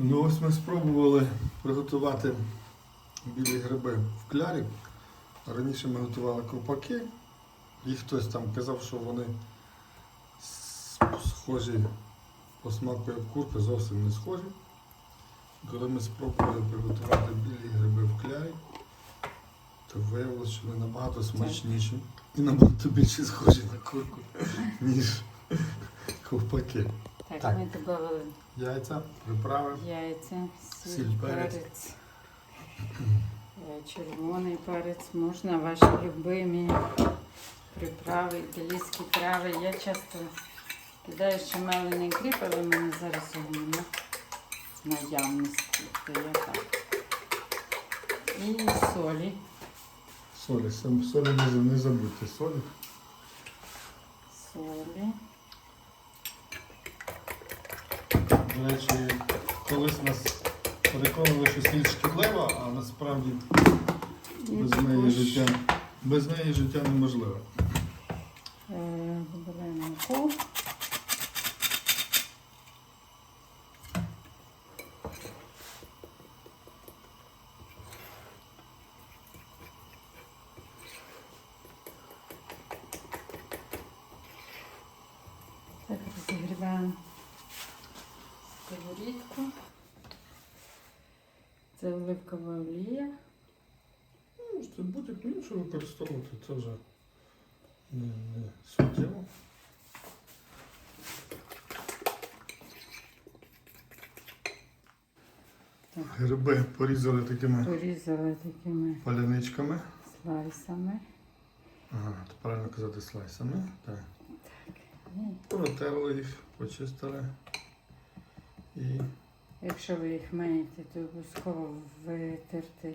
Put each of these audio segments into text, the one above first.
Ну ось ми спробували приготувати білі гриби в клярі. Раніше ми готували ковпаки. І хтось там казав, що вони схожі по смаку як курка, зовсім не схожі. Коли ми спробували приготувати білі гриби в клярі, то виявилося, що вони набагато смачніші і набагато більше схожі на курку, ніж ковпаки. Так, Так. ми додали Яйця, приправи. яйця, сіль, Сіль, перець. перець, е, червоний перець, можна ваші любимі приправи, італійські трави. Я часто кидаю ще мелений кріп, але в мене зараз його нема в наявності. То я так. І солі. Солі, сам- солі не, за- не забудьте солі. Солі. До речі, колись нас переконували, що сіль шкідлива, а насправді без неї життя, без неї життя неможливе. е, муку. Так, розігріваємо сковорідку. Це оливкова олія. Ну, Можете будь-яку використовувати, це вже не, не суттєво. Гриби порізали такими Порізали такими паляничками. слайсами. Ага, то правильно казати слайсами. Так. І Протерли їх, почистили. Якщо ви їх миєте, то обов'язково витерти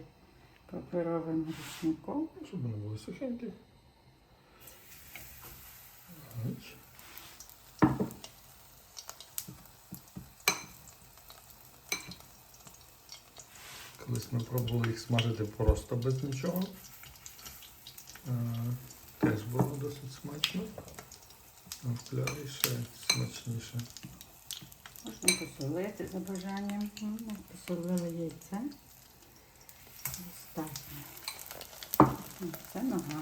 паперовим рушником. щоб вони були сухенькі. Колись ми пробували їх смажити просто без нічого. Теж було досить смачно. А в клярі ще смачніше. Можна посолити за бажанням. М, Посолили яйце. Достатньо. Це нога.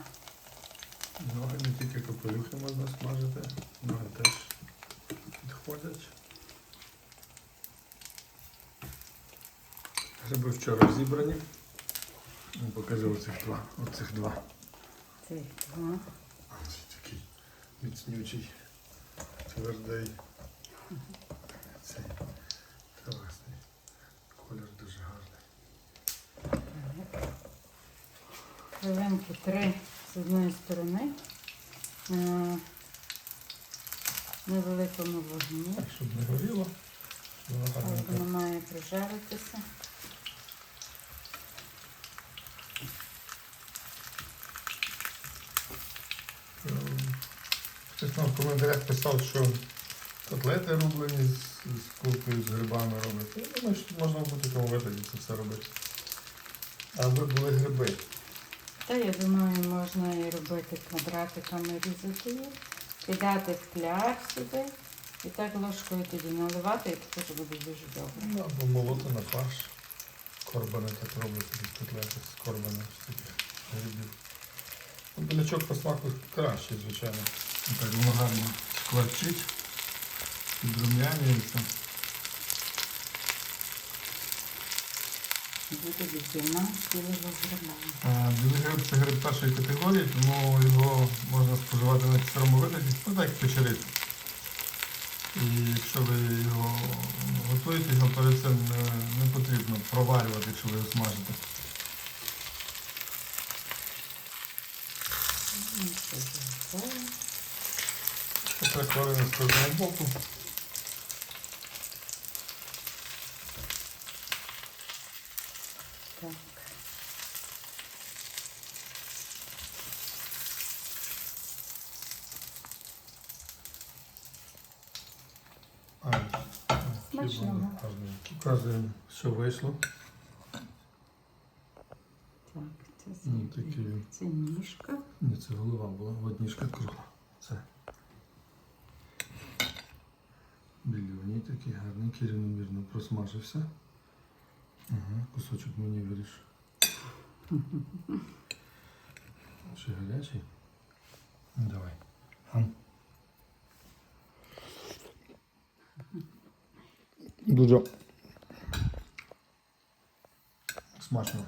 Ноги не тільки капелюхи можна смажити, ноги теж підходять. Гриби вчора зібрані. Ну, Покажу оцих два. Оцих два. Цих два. А, Цей такий міцнючий, твердий. Цей класний. Колір дуже гарний. Хвилинки три з одної сторони. На невеликому вогні. Так, щоб не горіло. воно має прижаритися. Ем, Хтось нам в коментарях писав, що котлети рублені з, з куркою, з грибами робить. Я думаю, що можна в будь-якому вигляді це все робити. Аби були гриби. Та я думаю, можна і робити квадратиками різати їх, кидати в кляр сюди і так ложкою тоді наливати, і також буде дуже добре. Ну, або молоти на фарш. Корбани так роблять такі котлети з корбани з грибів. Ну, Білячок по смаку кращий, звичайно. Так воно гарно шкварчить, підрум'янюється. Буде віддільно білого. Білий гриб це гриб першої категорії, тому його можна споживати на сирому вигляді, ну так як печериці. І якщо ви його готуєте, його перед цим не, не потрібно проварювати, якщо ви його смажите. Це хвилина з кожного боку. Так. А, Смачного. Показуємо, що вийшло. Так, це, Ну, такі. це ніжка. Ні, це голова була, одніжка кругла. Це. Більйоні такий гарненький, рівномірно просмажився. Ага, кусочок мені виріж. Ще гарячий? Ну, Давай. Дуже смачно.